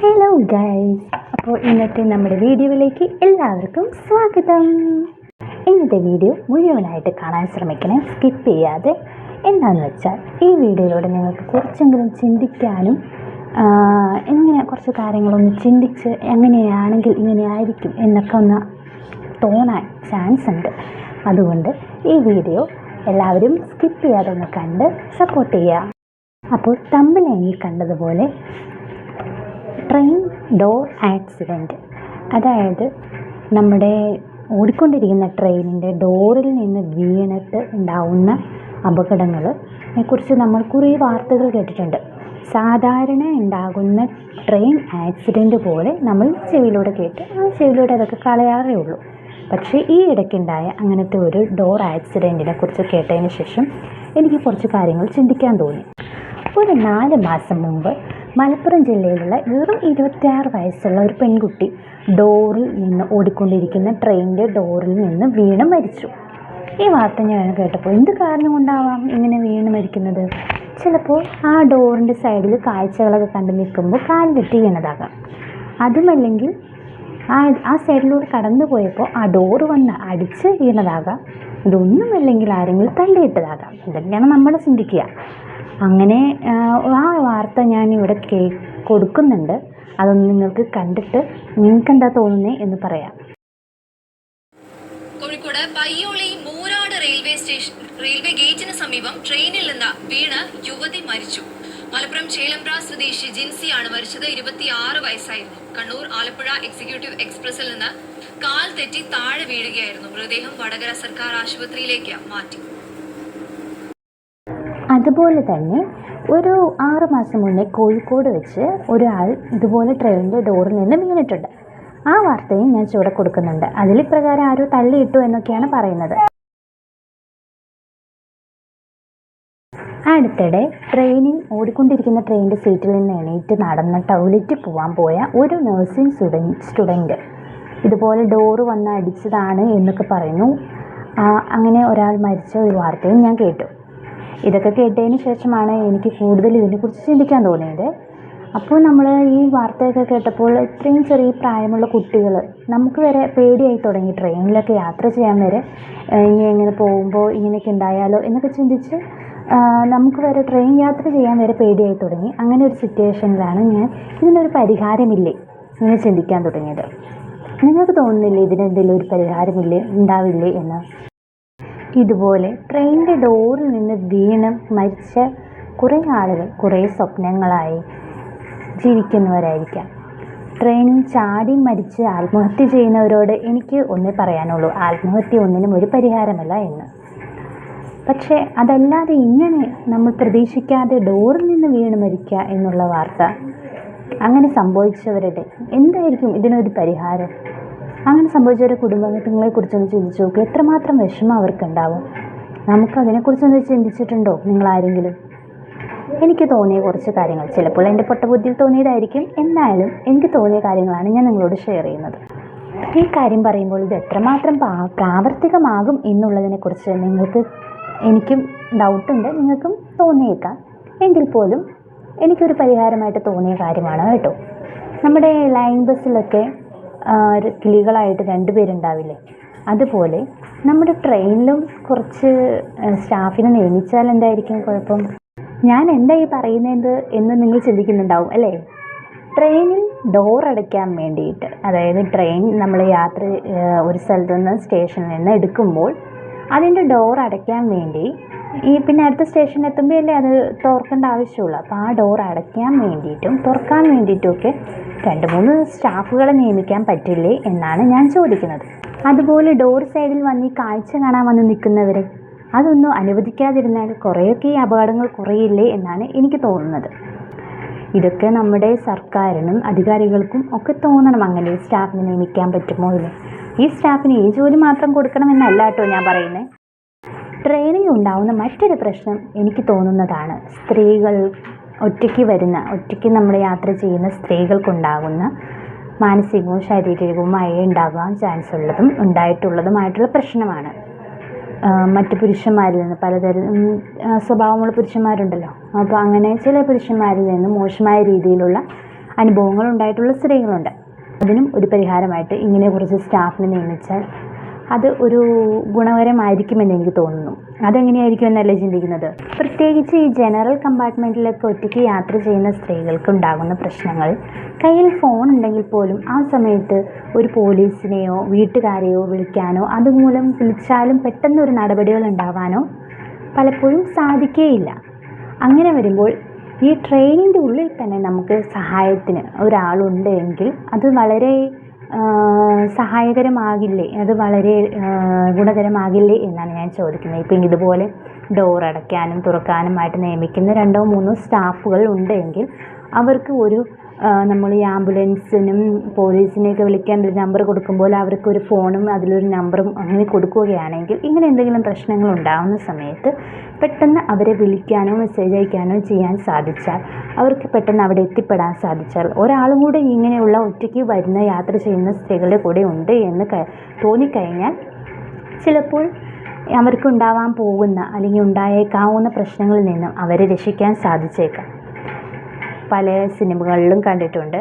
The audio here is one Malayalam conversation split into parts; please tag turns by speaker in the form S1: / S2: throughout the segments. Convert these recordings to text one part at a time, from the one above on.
S1: ഹലോ ഗൈസ് അപ്പോൾ ഇന്നത്തെ നമ്മുടെ വീഡിയോയിലേക്ക് എല്ലാവർക്കും സ്വാഗതം. ഇന്നത്തെ വീഡിയോ മുഴുവനായിട്ട് കാണാൻ ശ്രമിക്കണേ സ്കിപ്പ് ചെയ്യാതെ. എന്താണെന്ന് വെച്ചാൽ ഈ വീഡിയോയിലൂടെ നിങ്ങൾക്ക് കുറച്ചെങ്കിലും ചിന്തിക്കാനും എങ്ങനെ കുറച്ച് കാര്യങ്ങളൊന്ന് ചിന്തിച്ച് എങ്ങനെയാണെങ്കിൽ ഇങ്ങനെയായിരിക്കും എന്നൊക്കെ ഒന്ന് തോന്നാൻ ചാൻസ് ഉണ്ട്. അതുകൊണ്ട് ഈ വീഡിയോ എല്ലാവരും സ്കിപ്പ് ചെയ്യാതെ ഒന്ന് കണ്ട് സപ്പോർട്ട് ചെയ്യുക അപ്പോൾ തമ്മിലെങ്കിൽ കണ്ടതുപോലെ ട്രെയിൻ ഡോർ ആക്സിഡന്റ് അതായത് നമ്മുടെ ഓടിക്കൊണ്ടിരിക്കുന്ന ട്രെയിനിന്റെ ഡോറിൽ നിന്ന് വീണിട്ട് ഉണ്ടാവുന്ന അപകടങ്ങളെ കുറിച്ച് നമ്മൾ കുറേ വാർത്തകൾ കേട്ടിട്ടുണ്ട്. സാധാരണ ഉണ്ടാകുന്ന ട്രെയിൻ ആക്സിഡന്റ് പോലെ നമ്മൾ ചെവിയിലൂടെ കേട്ട് ആ ചെവിയിലൂടെ അതൊക്കെ കളയാറേ ഉള്ളൂ. പക്ഷേ ഈ ഇടയ്ക്കുണ്ടായ അങ്ങനത്തെ ഒരു ഡോർ ആക്സിഡന്റിനെ കുറിച്ച് കേട്ടതിന് ശേഷം എനിക്ക് കുറച്ച് കാര്യങ്ങൾ ചിന്തിക്കാൻ തോന്നി. ഒരു നാല് മാസം മുമ്പ് മലപ്പുറം ജില്ലയിലുള്ള വെറും ഇരുപത്തിയാറ് വയസ്സുള്ള ഒരു പെൺകുട്ടി ഡോറിൽ നിന്ന് ഓടിക്കൊണ്ടിരിക്കുന്ന ട്രെയിനിന്റെ ഡോറിൽ നിന്ന് വീണ് മരിച്ചു. ഈ വാർത്ത ഞാൻ കേട്ടപ്പോൾ എന്ത് കാരണം കൊണ്ടാവാം ഇങ്ങനെ വീണ് മരിക്കുന്നത്? ചിലപ്പോൾ ആ ഡോറിന്റെ സൈഡിൽ കാഴ്ചകളൊക്കെ കണ്ടു നിൽക്കുമ്പോൾ കാൽ വെട്ടി വീണതാകാം അതുമല്ലെങ്കിൽ ആ ആ സൈഡിലൂടെ കടന്നു പോയപ്പോൾ ആ ഡോറ് വന്ന് അടിച്ച് വീണതാകാം. ഇതൊന്നുമല്ലെങ്കിൽ ആരെങ്കിലും തള്ളിയിട്ടതാകാം. ഇതൊക്കെയാണ് നമ്മൾ ചിന്തിക്കുക. അങ്ങനെ ആ, വാർത്ത ഞാൻ ഇവിടെ കേ കൊടുക്കുന്നുണ്ട്. അതൊന്ന് നിങ്ങൾക്ക് കണ്ടിട്ട് നിങ്ങൾക്ക് എന്താ തോന്നുന്നത് എന്ന് പറയാം.
S2: Kozhikode Payyoli Moorad railway station railway ഗേറ്റിന് സമീപം ട്രെയിനിൽ നിന്ന് വീണ് യുവതി മരിച്ചു. മലപ്പുറം ചേലമ്പ്ര സ്വദേശി ജിൻസിയാണ് മരിച്ചത്. ഇരുപത്തിയാറ് വയസ്സായിരുന്നു. കണ്ണൂർ ആലപ്പുഴ എക്സിക്യൂട്ടീവ് എക്സ്പ്രസിൽ നിന്ന് കാൽ തെറ്റി താഴെ വീഴുകയായിരുന്നു. മൃതദേഹം വടകര സർക്കാർ ആശുപത്രിയിലേക്ക് മാറ്റി.
S1: അതുപോലെ തന്നെ ഒരു ആറ് മാസം മുന്നേ കോഴിക്കോട് വെച്ച് ഒരാൾ ഇതുപോലെ ട്രെയിനിന്റെ ഡോറിൽ നിന്ന് വീണിട്ടുണ്ട്. ആ വാർത്തയും ഞാൻ ചുവടെ കൊടുക്കുന്നുണ്ട്. അതിൽ ഇപ്രകാരം ആരോ തള്ളിയിട്ടു എന്നൊക്കെയാണ് പറയുന്നത്. അടുത്തിടെ ട്രെയിനിൽ ഓടിക്കൊണ്ടിരിക്കുന്ന ട്രെയിനിന്റെ സീറ്റിൽ നിന്ന് എണീറ്റ് നടന്ന് ടോയ്ലറ്റിൽ പോകാൻ പോയ ഒരു നഴ്സിംഗ് സ്റ്റുഡൻ സ്റ്റുഡന്റ് ഇതുപോലെ ഡോറ് വന്ന് അടിച്ചതാണ് എന്നൊക്കെ പറയുന്നു. അങ്ങനെ ഒരാൾ മരിച്ച ഒരു വാർത്തയും ഞാൻ കേട്ടു. ഇതൊക്കെ കേട്ടതിന് ശേഷമാണ് എനിക്ക് കൂടുതൽ ഇതിനെക്കുറിച്ച് ചിന്തിക്കാൻ തോന്നിയത്. അപ്പോൾ നമ്മൾ ഈ വാർത്തയൊക്കെ കേട്ടപ്പോൾ ഇത്രയും ചെറിയ പ്രായമുള്ള കുട്ടികൾ നമുക്ക് വരെ പേടിയായി തുടങ്ങി ട്രെയിനിലൊക്കെ യാത്ര ചെയ്യാൻ വരെ ഇനി എങ്ങനെ പോകുമ്പോൾ ഇങ്ങനെയൊക്കെ ഉണ്ടായാലോ എന്നൊക്കെ ചിന്തിച്ച് നമുക്ക് വരെ ട്രെയിൻ യാത്ര ചെയ്യാൻ വരെ പേടിയായി തുടങ്ങി. അങ്ങനെ ഒരു സിറ്റുവേഷനിലാണ് ഞാൻ ഇതിനൊരു പരിഹാരമില്ലേ ഇങ്ങനെ ചിന്തിക്കാൻ തുടങ്ങിയത്. നിങ്ങൾക്ക് തോന്നുന്നില്ലേ ഇതിനെന്തെങ്കിലും ഒരു പരിഹാരമില്ലേ ഉണ്ടാവില്ലേ എന്ന്? ഇതുപോലെ ട്രെയിനിന്റെ ഡോറിൽ നിന്ന് വീണ് മരിച്ച കുറേ ആളുകൾ കുറേ സ്വപ്നങ്ങളായി ജീവിക്കുന്നവരായിരിക്കാം. ട്രെയിനിൽ ചാടി മരിച്ച് ആത്മഹത്യ ചെയ്യുന്നവരോട് എനിക്ക് ഒന്നേ പറയാനുള്ളൂ ആത്മഹത്യ ഒന്നിനും ഒരു പരിഹാരമല്ല എന്ന്. പക്ഷേ അതല്ലാതെ ഇങ്ങനെ നമ്മൾ പ്രതീക്ഷിക്കാതെ ഡോറിൽ നിന്ന് വീണ് മരിക്കുക എന്നുള്ള വാർത്ത അങ്ങനെ സംഭവിച്ചവരുടെ എന്തായിരിക്കും ഇതിനൊരു പരിഹാരം? അങ്ങനെ സംഭവിച്ച ഒരു കുടുംബങ്ങളെ കുറിച്ചൊന്ന് ചിന്തിച്ചു നോക്കുക എത്രമാത്രം വിഷമം അവർക്കുണ്ടാവും? നമുക്ക് അതിനെക്കുറിച്ചൊന്ന് ചിന്തിച്ചിട്ടുണ്ടോ നിങ്ങൾ ആരെങ്കിലും എനിക്ക് തോന്നിയ കുറച്ച് കാര്യങ്ങൾ. ചിലപ്പോൾ എന്റെ പൊട്ടബുദ്ധിയിൽ തോന്നിയതായിരിക്കും. എന്നാലും എനിക്ക് തോന്നിയ കാര്യങ്ങളാണ് ഞാൻ നിങ്ങളോട് ഷെയർ ചെയ്യുന്നത്. ഈ കാര്യം പറയുമ്പോൾ ഇത് എത്രമാത്രം പ്രാവർത്തികമാകും എന്നുള്ളതിനെക്കുറിച്ച് നിങ്ങൾക്ക് എനിക്കും ഡൗട്ടുണ്ട് നിങ്ങൾക്കും തോന്നിയേക്കാം. എങ്കിൽ പോലും എനിക്കൊരു പരിഹാരമായിട്ട് തോന്നിയ കാര്യമാണ് കേട്ടോ. നമ്മുടെ ലൈൻ ബസ്സിലൊക്കെ കിളികളായിട്ട് രണ്ടുപേരുണ്ടാവില്ലേ? അതുപോലെ നമ്മുടെ ട്രെയിനിലും കുറച്ച് സ്റ്റാഫിനെ നിയമിച്ചാൽ എന്തായിരിക്കും കുഴപ്പം? ഞാൻ എന്താ ഈ പറയുന്നത് എന്ന് നിങ്ങൾ ചിന്തിക്കുന്നുണ്ടാവും അല്ലേ? ട്രെയിനിൽ ഡോർ അടയ്ക്കാൻ വേണ്ടിയിട്ട് അതായത് ട്രെയിൻ നമ്മൾ യാത്ര ഒരു സ്ഥലത്തു നിന്ന് സ്റ്റേഷനിൽ നിന്ന് എടുക്കുമ്പോൾ അതിന്റെ ഡോർ അടയ്ക്കാൻ വേണ്ടി ഈ പിന്നെ അടുത്ത സ്റ്റേഷനിൽ എത്തുമ്പോൾ അല്ലേ അത് തുറക്കേണ്ട ആവശ്യമുള്ളൂ. അപ്പോൾ ആ ഡോർ അടയ്ക്കാൻ വേണ്ടിയിട്ടും തുറക്കാൻ വേണ്ടിയിട്ടുമൊക്കെ രണ്ട് മൂന്ന് സ്റ്റാഫുകളെ നിയമിക്കാൻ പറ്റില്ലേ എന്നാണ് ഞാൻ ചോദിക്കുന്നത്. അതുപോലെ ഡോർ സൈഡിൽ വന്ന് ഈ കാഴ്ച കാണാൻ വന്ന് നിൽക്കുന്നവരെ അതൊന്നും അനുവദിക്കാതിരുന്നാൽ കുറേയൊക്കെ ഈ അപകടങ്ങൾ കുറയില്ലേ എന്നാണ് എനിക്ക് തോന്നുന്നത്. ഇതൊക്കെ നമ്മുടെ സർക്കാരിനും അധികാരികൾക്കും ഒക്കെ തോന്നണം. അങ്ങനെ സ്റ്റാഫിനെ നിയമിക്കാൻ പറ്റുമോ എന്ന്. ഈ സ്റ്റാഫിന് ഈ ജോലി മാത്രം കൊടുക്കണമെന്നല്ല കേട്ടോ ഞാൻ പറയുന്നത് ട്രെയിനിങ് ഉണ്ടാവുന്ന മറ്റൊരു പ്രശ്നം എനിക്ക് തോന്നുന്നതാണ് സ്ത്രീകൾ ഒറ്റയ്ക്ക് വരുന്ന ഒറ്റയ്ക്ക് നമ്മൾ യാത്ര ചെയ്യുന്ന സ്ത്രീകൾക്കുണ്ടാകുന്ന മാനസികവും ശാരീരികവുമായി ഉണ്ടാകാൻ ചാൻസ് ഉള്ളതും ഉണ്ടായിട്ടുള്ളതുമായിട്ടുള്ള പ്രശ്നമാണ്. മറ്റു പുരുഷന്മാരിൽ നിന്ന് പലതരം സ്വഭാവമുള്ള പുരുഷന്മാരുണ്ടല്ലോ. അപ്പോൾ അങ്ങനെ ചില പുരുഷന്മാരിൽ നിന്ന് മോശമായ രീതിയിലുള്ള അനുഭവങ്ങൾ ഉണ്ടായിട്ടുള്ള സ്ത്രീകളുണ്ട്. അതിനും ഒരു പരിഹാരമായിട്ട് ഇങ്ങനെ കുറച്ച് സ്റ്റാഫിനെ നിയമിച്ചാൽ അത് ഒരു ഗുണകരമായിരിക്കുമെന്ന് എനിക്ക് തോന്നുന്നു. അതെങ്ങനെയായിരിക്കും എന്നല്ലേ ചിന്തിക്കുന്നത്? പ്രത്യേകിച്ച് ഈ ജനറൽ കമ്പാർട്ട്മെന്റിലൊക്കെ ഒറ്റയ്ക്ക് യാത്ര ചെയ്യുന്ന സ്ത്രീകൾക്ക് ഉണ്ടാകുന്ന പ്രശ്നങ്ങൾ. കയ്യിൽ ഫോൺ ഉണ്ടെങ്കിൽ പോലും ആ സമയത്ത് ഒരു പോലീസിനെയോ വീട്ടുകാരെയോ വിളിക്കാനോ അതുമൂലം വിളിച്ചാലും പെട്ടെന്നൊരു നടപടികൾ ഉണ്ടാവാനോ പലപ്പോഴും സാധിക്കുകയില്ല അങ്ങനെ വരുമ്പോൾ ഈ ട്രെയിനിന്റെ ഉള്ളിൽ തന്നെ നമുക്ക് സഹായത്തിന് ഒരാളുണ്ട് എങ്കിൽ അത് വളരെ സഹായകരമാകില്ലേ? അത് വളരെ ഗുണകരമാകില്ലേ എന്നാണ് ഞാൻ ചോദിക്കുന്നത്. ഇപ്പം ഇതുപോലെ ഡോർ അടയ്ക്കാനും തുറക്കാനുമായിട്ട് നിയമിക്കുന്ന രണ്ടോ മൂന്നോ സ്റ്റാഫുകൾ ഉണ്ടെങ്കിൽ അവർക്ക് ഒരു നമ്മൾ ഈ ആംബുലൻസിനും പോലീസിനെയൊക്കെ വിളിക്കാൻ ഒരു നമ്പർ കൊടുക്കുമ്പോൾ അവർക്ക് ഒരു ഫോണും അതിലൊരു നമ്പറും അങ്ങനെ കൊടുക്കുകയാണെങ്കിൽ ഇങ്ങനെ എന്തെങ്കിലും പ്രശ്നങ്ങൾ ഉണ്ടാകുന്ന സമയത്ത് പെട്ടെന്ന് അവരെ വിളിക്കാനോ മെസ്സേജ് അയക്കാനോ ചെയ്യാൻ സാധിച്ചാൽ അവർക്ക് പെട്ടെന്ന് അവിടെ എത്തിപ്പെടാൻ സാധിച്ചാൽ ഒരാളും കൂടെ ഇങ്ങനെയുള്ള ഒറ്റയ്ക്ക് വരുന്ന യാത്ര ചെയ്യുന്ന സ്ത്രീകളുടെ കൂടെ ഉണ്ട് എന്ന് തോന്നിക്കഴിഞ്ഞാൽ ചിലപ്പോൾ അവർക്കുണ്ടാവാൻ പോകുന്ന അല്ലെങ്കിൽ ഉണ്ടായേക്കാവുന്ന പ്രശ്നങ്ങളിൽ നിന്നും അവരെ രക്ഷിക്കാൻ സാധിച്ചേക്കാം. പല സിനിമകളിലും കണ്ടിട്ടുണ്ട്.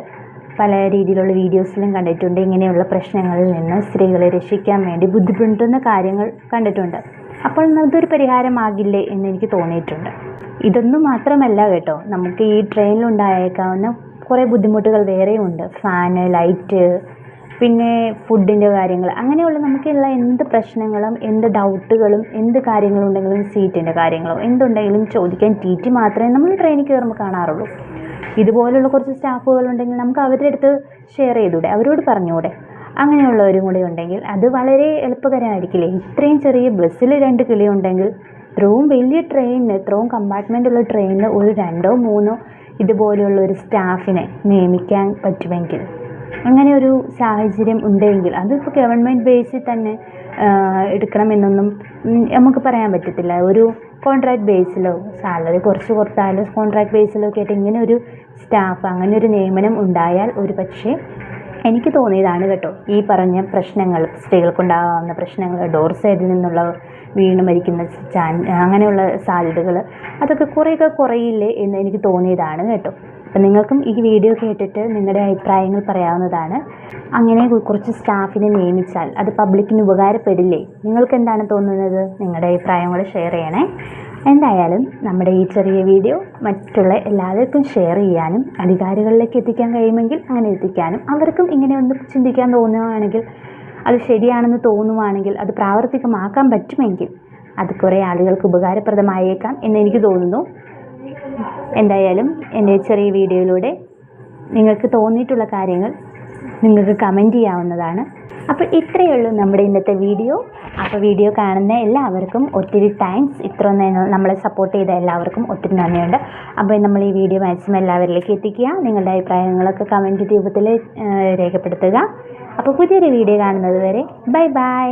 S1: പല രീതിയിലുള്ള വീഡിയോസിലും കണ്ടിട്ടുണ്ട്. ഇങ്ങനെയുള്ള പ്രശ്നങ്ങളിൽ നിന്ന് സ്ത്രീകളെ രക്ഷിക്കാൻ വേണ്ടി ബുദ്ധിമുട്ടുന്ന കാര്യങ്ങൾ കണ്ടിട്ടുണ്ട്. അപ്പോൾ ഇതൊരു പരിഹാരമാകില്ലേ എന്ന് എനിക്ക് തോന്നിയിട്ടുണ്ട്. ഇതൊന്നും മാത്രമല്ല കേട്ടോ. നമുക്ക് ഈ ട്രെയിനിലുണ്ടായേക്കാവുന്ന കുറേ ബുദ്ധിമുട്ടുകൾ വേറെയുണ്ട് ഫാന് ലൈറ്റ് പിന്നെ ഫുഡിന്റെ കാര്യങ്ങൾ. അങ്ങനെയുള്ള നമുക്കുള്ള എന്ത് പ്രശ്നങ്ങളും എന്ത് ഡൗട്ടുകളും എന്ത് കാര്യങ്ങളുണ്ടെങ്കിലും സീറ്റിന്റെ കാര്യങ്ങളോ എന്തുണ്ടെങ്കിലും ചോദിക്കാൻ ടി ടി മാത്രമേ നമ്മൾ ട്രെയിനിൽ കയറുമ്പോൾ കാണാറുള്ളൂ. ഇതുപോലുള്ള കുറച്ച് സ്റ്റാഫുകൾ ഉണ്ടെങ്കിൽ നമുക്ക് അവരുടെ അടുത്ത് ഷെയർ ചെയ്തൂടെ അവരോട് പറഞ്ഞൂടെ അങ്ങനെയുള്ളവരും കൂടി ഉണ്ടെങ്കിൽ അത് വളരെ എളുപ്പകരമായിരിക്കില്ലേ? ഇത്രയും ചെറിയ ബസ്സിൽ രണ്ട് കിളി ഉണ്ടെങ്കിൽ ഇത്രയും വലിയ ട്രെയിനിന് ഇത്രയും കമ്പാർട്ട്മെന്റ് ഉള്ള ട്രെയിനിന് ഒരു രണ്ടോ മൂന്നോ ഇതുപോലെയുള്ള ഒരു സ്റ്റാഫിനെ നിയമിക്കാൻ പറ്റുമെങ്കിൽ അങ്ങനെ ഒരു സാഹചര്യം ഉണ്ടെങ്കിൽ അതിപ്പോൾ ഗവൺമെന്റ് ബേസിൽ തന്നെ എടുക്കണമെന്നൊന്നും നമുക്ക് പറയാൻ പറ്റത്തില്ല. ഒരു കോൺട്രാക്ട് ബേസിലോ സാലറി കുറച്ച് കൊടുത്താലും കോൺട്രാക്ട് ബേസിലോ ഒക്കെ ആയിട്ട് ഇങ്ങനെ ഒരു സ്റ്റാഫ് അങ്ങനെ ഒരു നിയമനം ഉണ്ടായാൽ ഒരു പക്ഷേ എനിക്ക് തോന്നിയതാണ് കേട്ടോ. ഈ പറഞ്ഞ പ്രശ്നങ്ങൾ സ്ത്രീകൾക്കുണ്ടാകാവുന്ന പ്രശ്നങ്ങൾ ഡോർ സൈഡിൽ നിന്നുള്ള വീണ് മരിക്കുന്ന ചാൻ അങ്ങനെയുള്ള സാധ്യതകൾ അതൊക്കെ കുറേയൊക്കെ കുറയില്ലേ എന്ന് എനിക്ക് തോന്നിയതാണ് കേട്ടോ. അപ്പം നിങ്ങൾക്കും ഈ വീഡിയോ കേട്ടിട്ട് നിങ്ങളുടെ അഭിപ്രായങ്ങൾ പറയാവുന്നതാണ്. അങ്ങനെ കുറച്ച് സ്റ്റാഫിനെ നിയമിച്ചാൽ അത് പബ്ലിക്കിന് ഉപകാരപ്പെടില്ലേ? നിങ്ങൾക്ക് എന്താണ് തോന്നുന്നത്? നിങ്ങളുടെ അഭിപ്രായം കൂടെ ഷെയർ ചെയ്യണേ. എന്തായാലും നമ്മുടെ ഈ ചെറിയ വീഡിയോ മറ്റുള്ള എല്ലാവർക്കും ഷെയർ ചെയ്യാനും അധികാരികളിലേക്ക് എത്തിക്കാൻ കഴിയുമെങ്കിൽ അങ്ങനെ എത്തിക്കാനും അവർക്കും ഇങ്ങനെ ഒന്ന് ചിന്തിക്കാൻ തോന്നുകയാണെങ്കിൽ അത് ശരിയാണെന്ന് തോന്നുവാണെങ്കിൽ അത് പ്രാവർത്തികമാക്കാൻ പറ്റുമെങ്കിൽ അത് കുറേ ആളുകൾക്ക് ഉപകാരപ്രദമായേക്കാം എന്ന് എനിക്ക് തോന്നുന്നു. എന്തായാലും എന്റെ ചെറിയ വീഡിയോയിലൂടെ നിങ്ങൾക്ക് തോന്നിയിട്ടുള്ള കാര്യങ്ങൾ നിങ്ങൾക്ക് കമന്റ് ചെയ്യാവുന്നതാണ്. അപ്പോൾ ഇത്രയേ ഉള്ളൂ നമ്മുടെ ഇന്നത്തെ വീഡിയോ. അപ്പോൾ വീഡിയോ കാണുന്ന എല്ലാവർക്കും ഒത്തിരി താങ്ക്സ്. ഇത്ര നമ്മളെ സപ്പോർട്ട് ചെയ്ത എല്ലാവർക്കും ഒത്തിരി നന്ദിയുണ്ട്. അപ്പോൾ നമ്മൾ ഈ വീഡിയോ മാക്സിമം എല്ലാവരിലേക്ക് എത്തിക്കുക. നിങ്ങളുടെ അഭിപ്രായങ്ങളൊക്കെ കമന്റ് രൂപത്തിൽ രേഖപ്പെടുത്തുക. അപ്പോൾ പുതിയൊരു വീഡിയോ കാണുന്നത് വരെ ബൈ ബൈ.